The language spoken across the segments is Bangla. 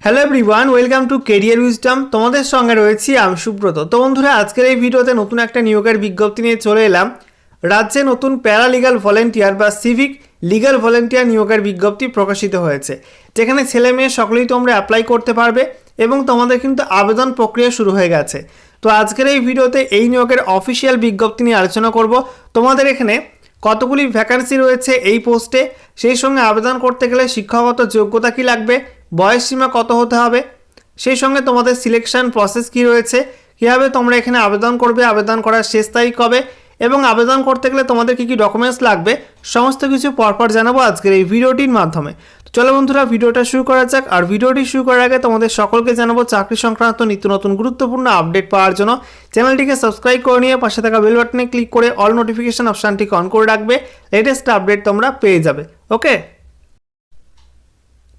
Hello everyone welcome to career wisdom তোমাদের সঙ্গে রয়েছি আমি সুব্রত। তো বন্ধুরা, আজকের এই ভিডিওতে নতুন একটা নিয়োগের বিজ্ঞপ্তি নিয়ে চলে এলাম। রাজ্যে নতুন প্যারালিগাল ভলেন্টিয়ার বা সিভিক লিগাল ভলেন্টিয়ার নিয়োগের বিজ্ঞপ্তি প্রকাশিত হয়েছে। যেখানে ছেলে মেয়ে সকলেই তোমরা অ্যাপ্লাই করতে পারবে এবং তোমাদের কিন্তু আবেদন প্রক্রিয়া শুরু হয়ে গেছে। তো আজকের এই ভিডিওতে এই নিয়োগের অফিসিয়াল বিজ্ঞপ্তি নিয়ে আলোচনা করব। তোমাদের এখানে কতগুলি ভ্যাকান্সি রয়েছে এই পোস্টে সেই সঙ্গে আবেদন করতে গেলে শিক্ষাগত যোগ্যতা কি লাগবে? বয়স সীমা কত হতে হবে? সেই সঙ্গে তোমাদের সিলেকশন প্রসেস কি রয়েছে? কীভাবে তোমরা এখানে আবেদন করবে? আবেদন করার শেষ তারিখ কবে? এবং আবেদন করতে গেলে তোমাদের কী কী ডকুমেন্টস লাগবে? সমস্ত কিছু পরপর জানাব আজকের এই ভিডিওটির মাধ্যমে। চলো বন্ধুরা, ভিডিওটা শুরু করা যাক। আর ভিডিওটি শুরু করার আগে তোমাদের সকলকে জানাব, চাকরি সংক্রান্ত নিত্য নতুন গুরুত্বপূর্ণ আপডেট পাওয়ার জন্য চ্যানেলটিকে সাবস্ক্রাইব করে নিয়ে পাশে থাকা বেল বাটনে ক্লিক করে অল নোটিফিকেশান অপশানটিকে অন করে রাখবে। লেটেস্ট আপডেট তোমরা পেয়ে যাবে। ওকে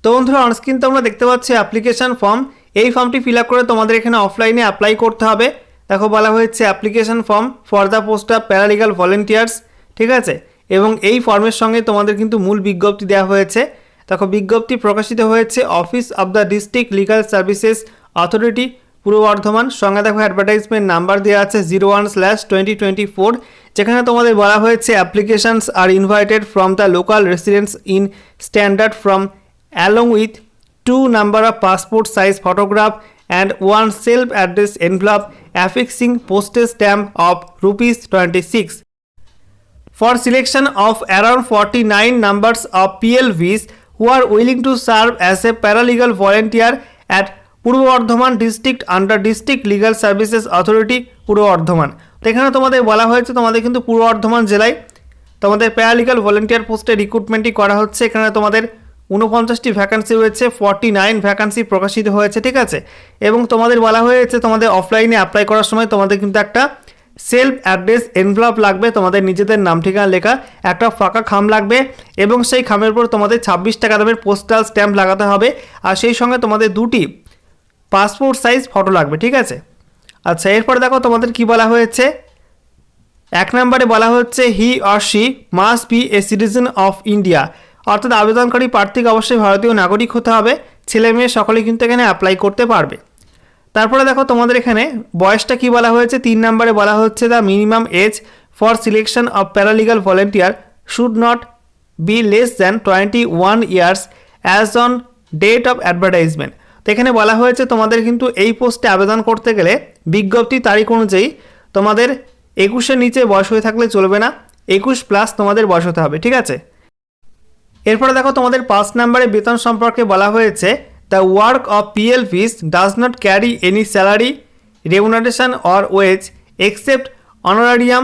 তো বন্ধুরা অনস্ক্রিন তোমরা দেখতে পাচ্ছ অ্যাপ্লিকেশন ফর্ম এই ফর্মটি ফিল করে তোমাদের এখানে অফলাইনে অ্যাপ্লাই করতে হবে। দেখো, বলা হয়েছে application form for the post of paralegal volunteers ঠিক আছে? এবং এই ফর্মের সঙ্গে তোমাদের কিন্তু মূল বিজ্ঞপ্তি দেওয়া হয়েছে। দেখো, বিজ্ঞপ্তি প্রকাশিত হয়েছে office of the district legal services authority Purba Bardhaman. সঙ্গে দেখো অ্যাডভার্টাইজমেন্ট নাম্বার দেওয়া আছে zero one slash twenty twenty four যেখানে তোমাদের বলা হয়েছে applications are invited from the local residents in standard from along with two number of passport size photograph and one self address envelope affixing postage stamp of rupees twenty six for selection of around forty nine numbers of PLVs who are willing to serve as a paralegal volunteer at Purba Bardhaman district under district legal services authority Purba Bardhaman তো এখানে তোমাদের বলা হয়েছে, তোমাদের কিন্তু পূর্ব বর্ধমান জেলায় তোমাদের প্যারালিগাল ভলেন্টিয়ার পোস্টে রিক্রুটমেন্টই করা হচ্ছে। এখানে তোমাদের উনপঞ্চাশটি ভ্যাকান্সি রয়েছে ফর্টি নাইন ভ্যাকান্সি প্রকাশিত হয়েছে, ঠিক আছে? এবং তোমাদের বলা হয়েছে তোমাদের অফলাইনে অ্যাপ্লাই করার সময় তোমাদের কিন্তু একটা সেলফ অ্যাড্রেস এনভেলপ লাগবে, তোমাদের নিজেদের নাম, ঠিকানা লেখা, একটা ফাঁকা খাম লাগবে এবং সেই খামের উপর তোমাদের ছাব্বিশ টাকা দামের পোস্টাল স্ট্যাম্প লাগাতে হবে আর সেই সঙ্গে তোমাদের দুটি পাসপোর্ট সাইজ ফটো লাগবে, ঠিক আছে? আচ্ছা এরপর দেখো তোমাদের কি বলা হয়েছে। এক নম্বরে বলা হচ্ছে he or she must be a citizen of India অর্থাৎ আবেদনকারী প্রার্থীকে অবশ্যই ভারতীয় নাগরিক হতে হবে। ছেলে মেয়ে সকলে কিন্তু এখানে অ্যাপ্লাই করতে পারবে। তারপরে দেখো তোমাদের এখানে বয়সটা কি বলা হয়েছে? তিন নম্বরে বলা হচ্ছে the minimum age for selection of paralegal volunteer should not be less than twenty one years as on date of advertisement তো এখানে বলা হয়েছে তোমাদের কিন্তু এই পোস্টে আবেদন করতে গেলে বিজ্ঞপ্তি তারিখ অনুযায়ী তোমাদের একুশের নিচে বয়স হয়ে থাকলে চলবে না। একুশ প্লাস তোমাদের বয়স হতে হবে, ঠিক আছে? এরপরে দেখো তোমাদের পাঁচ নম্বরে বেতন সম্পর্কে বলা হয়েছে the work of PLVs does not carry any salary remuneration or wage except honorarium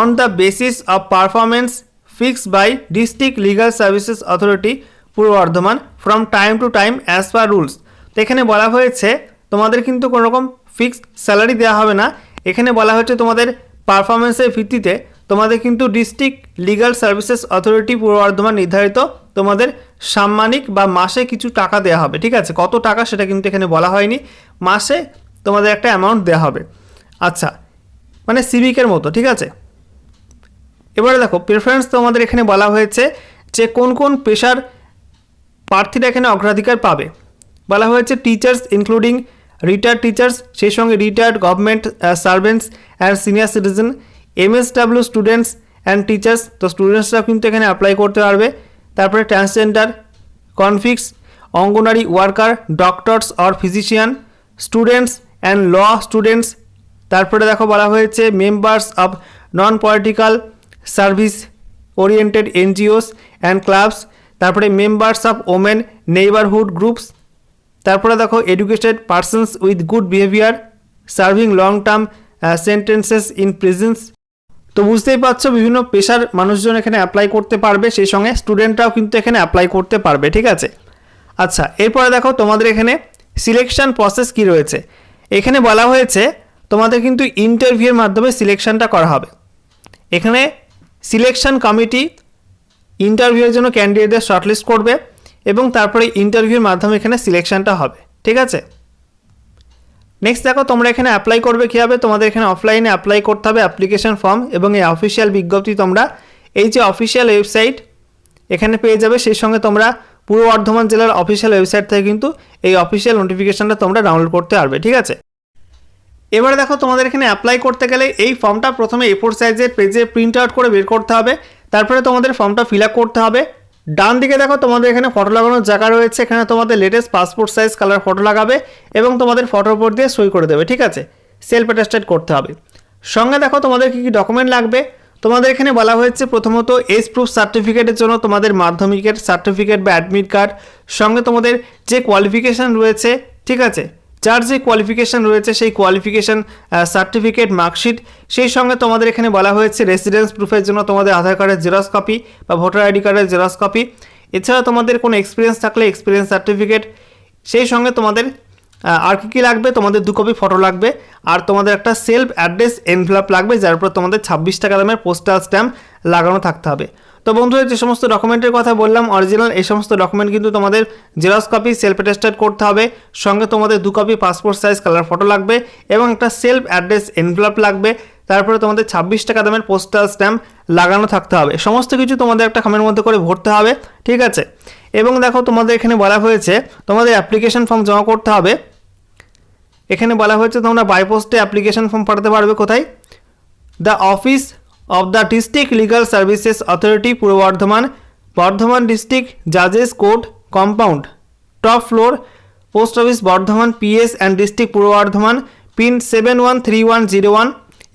on the basis of performance fixed by district legal services authority Purba Bardhaman from time to time as per rules তো এখানে বলা হয়েছে, তোমাদের কিন্তু কোনোরকম ফিক্সড স্যালারি দেওয়া হবে না। এখানে বলা হচ্ছে তোমাদের পারফরমেন্সের ভিত্তিতে তোমাদের কিন্তু district legal services authority Purba Bardhaman নির্ধারিত তোমাদের সাম্মানিক বা মাসে কিছু টাকা দেওয়া হবে, ঠিক আছে? কত টাকা সেটা কিন্তু এখানে বলা হয়নি। মাসে তোমাদের একটা অ্যামাউন্ট দেওয়া হবে। আচ্ছা মানে সিভিকের মতো, ঠিক আছে? এবারে দেখো প্রেফারেন্স তোমাদের এখানে বলা হয়েছে যে কোন কোন পেশার প্রার্থীরা এখানে অগ্রাধিকার পাবে। বলা হয়েছে টিচার্স ইনক্লুডিং রিটায়ার্ড টিচার্স সেই সঙ্গে retired government servants and senior citizen MSW students and teachers তো স্টুডেন্টসরা কিন্তু এখানে অ্যাপ্লাই করতে পারবে। তারপরে transgender কনফিক্স anganwadi worker doctors or physician students and law students তারপরে দেখো বলা হয়েছে members of non political service oriented NGOs and clubs তারপরে members of women neighbourhood groups তারপরে দেখো educated persons with good behaviour serving long term sentences in presence তো বুঝতেই পারছ, বিভিন্ন পেশার মানুষজন এখানে অ্যাপ্লাই করতে পারবে, সেই সঙ্গে স্টুডেন্টরাও কিন্তু এখানে অ্যাপ্লাই করতে পারবে, ঠিক আছে? আচ্ছা এরপরে দেখো তোমাদের এখানে সিলেকশন প্রসেস কি রয়েছে। এখানে বলা হয়েছে তোমাদের কিন্তু ইন্টারভিউর মাধ্যমে সিলেকশনটা করা হবে। এখানে সিলেকশন কমিটি ইন্টারভিউয়ের জন্য ক্যান্ডিডেটদের শর্টলিস্ট করবে এবং তারপরে ইন্টারভিউর মাধ্যমে এখানে সিলেকশানটা হবে, ঠিক আছে? নেক্সট দেখো, তোমরা এখানে অ্যাপ্লাই করবে কীভাবে? তোমাদের এখানে অফলাইনে অ্যাপ্লাই করতে হবে অ্যাপ্লিকেশন ফর্ম এবং এই অফিসিয়াল বিজ্ঞপ্তি তোমরা এই যে অফিসিয়াল ওয়েবসাইট এখানে পেয়ে যাবে, সেই সঙ্গে তোমরা পূর্ব বর্ধমান জেলার অফিসিয়াল ওয়েবসাইট থেকে কিন্তু এই অফিসিয়াল নোটিফিকেশনটা তোমরা ডাউনলোড করতে পারবে, ঠিক আছে? এবারে দেখো, তোমাদের এখানে অ্যাপ্লাই করতে গেলে এই ফর্মটা প্রথমে এফোর সাইজের পেজে প্রিন্ট আউট করে বের করতে হবে। তারপরে তোমাদের ফর্মটা ফিল আপ করতে হবে। ডান দিকে দেখো, তোমাদের এখানে ফটো লাগানোর জায়গা রয়েছে। এখানে তোমাদের latest passport size colour photo লাগাবে এবং তোমাদের ফটোর উপর দিয়ে সই করে দেবে, ঠিক আছে? সেলফ অ্যাটাস্টেড করতে হবে। সঙ্গে দেখো, তোমাদের কী কী ডকুমেন্ট লাগবে? তোমাদের এখানে বলা হয়েছে প্রথমত এজ প্রুফ সার্টিফিকেটের জন্য তোমাদের মাধ্যমিকের সার্টিফিকেট বা অ্যাডমিট কার্ড সঙ্গে তোমাদের যে কোয়ালিফিকেশান রয়েছে, ঠিক আছে? যার যে কোয়ালিফিকেশান রয়েছে, সেই কোয়ালিফিকেশান সার্টিফিকেট মার্কশিট সেই সঙ্গে তোমাদের এখানে বলা হয়েছে রেসিডেন্স প্রুফের জন্য তোমাদের আধার কার্ডের জেরক্স কপি বা ভোটার আইডি কার্ডের জেরক্স কপি এছাড়া তোমাদের কোনো এক্সপিরিয়েন্স থাকলে এক্সপিরিয়েন্স সার্টিফিকেট সেই সঙ্গে তোমাদের আর কী কী লাগবে? তোমাদের দু কপি ফটো লাগবে। আর তোমাদের একটা সেলফ অ্যাড্রেস এনভেলপ লাগবে, যার উপর তোমাদের ছাব্বিশ টাকা দামের পোস্টাল স্ট্যাম্প লাগানো থাকতে হবে। তো বন্ধুরা, যে সমস্ত ডকুমেন্টের কথা বললাম অরিজিনাল এই সমস্ত ডকুমেন্ট কিন্তু তোমাদের জেরক্স কপি সেলফ অ্যাটেস্টেড করতে হবে। সঙ্গে তোমাদের দু copy passport size colour photo লাগবে এবং একটা সেলফ অ্যাড্রেস এনভেলপ লাগবে। তারপরে তোমাদের ছাব্বিশ টাকা দামের পোস্টাল স্ট্যাম্প লাগানো থাকতে হবে। সমস্ত কিছু তোমাদের একটা খামের মধ্যে করে ভরতে হবে, ঠিক আছে? এবং দেখো, তোমাদের এখানে বলা হয়েছে, তোমাদের অ্যাপ্লিকেশন ফর্ম জমা করতে হবে। এখানে বলা হয়েছে তোমরা বাই পোস্টে অ্যাপ্লিকেশন ফর্ম পাঠাতে পারবে কোথায়? The office of the district legal services authority Purba Bardhaman Bardhaman district জাজেস court compound top floor post office Bardhaman PS and district Purba Bardhaman pin seven one three one zero one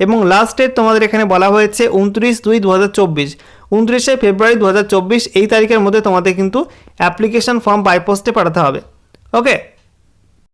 এবং লাস্ট ডেট তোমাদের এখানে বলা হয়েছে উনত্রিশ দুই দু হাজার চব্বিশ। উনত্রিশে ফেব্রুয়ারি দু হাজার চব্বিশ, এই তারিখের মধ্যে তোমাদের কিন্তু অ্যাপ্লিকেশন ফর্ম বাইপোস্টে পাঠাতে হবে। ওকে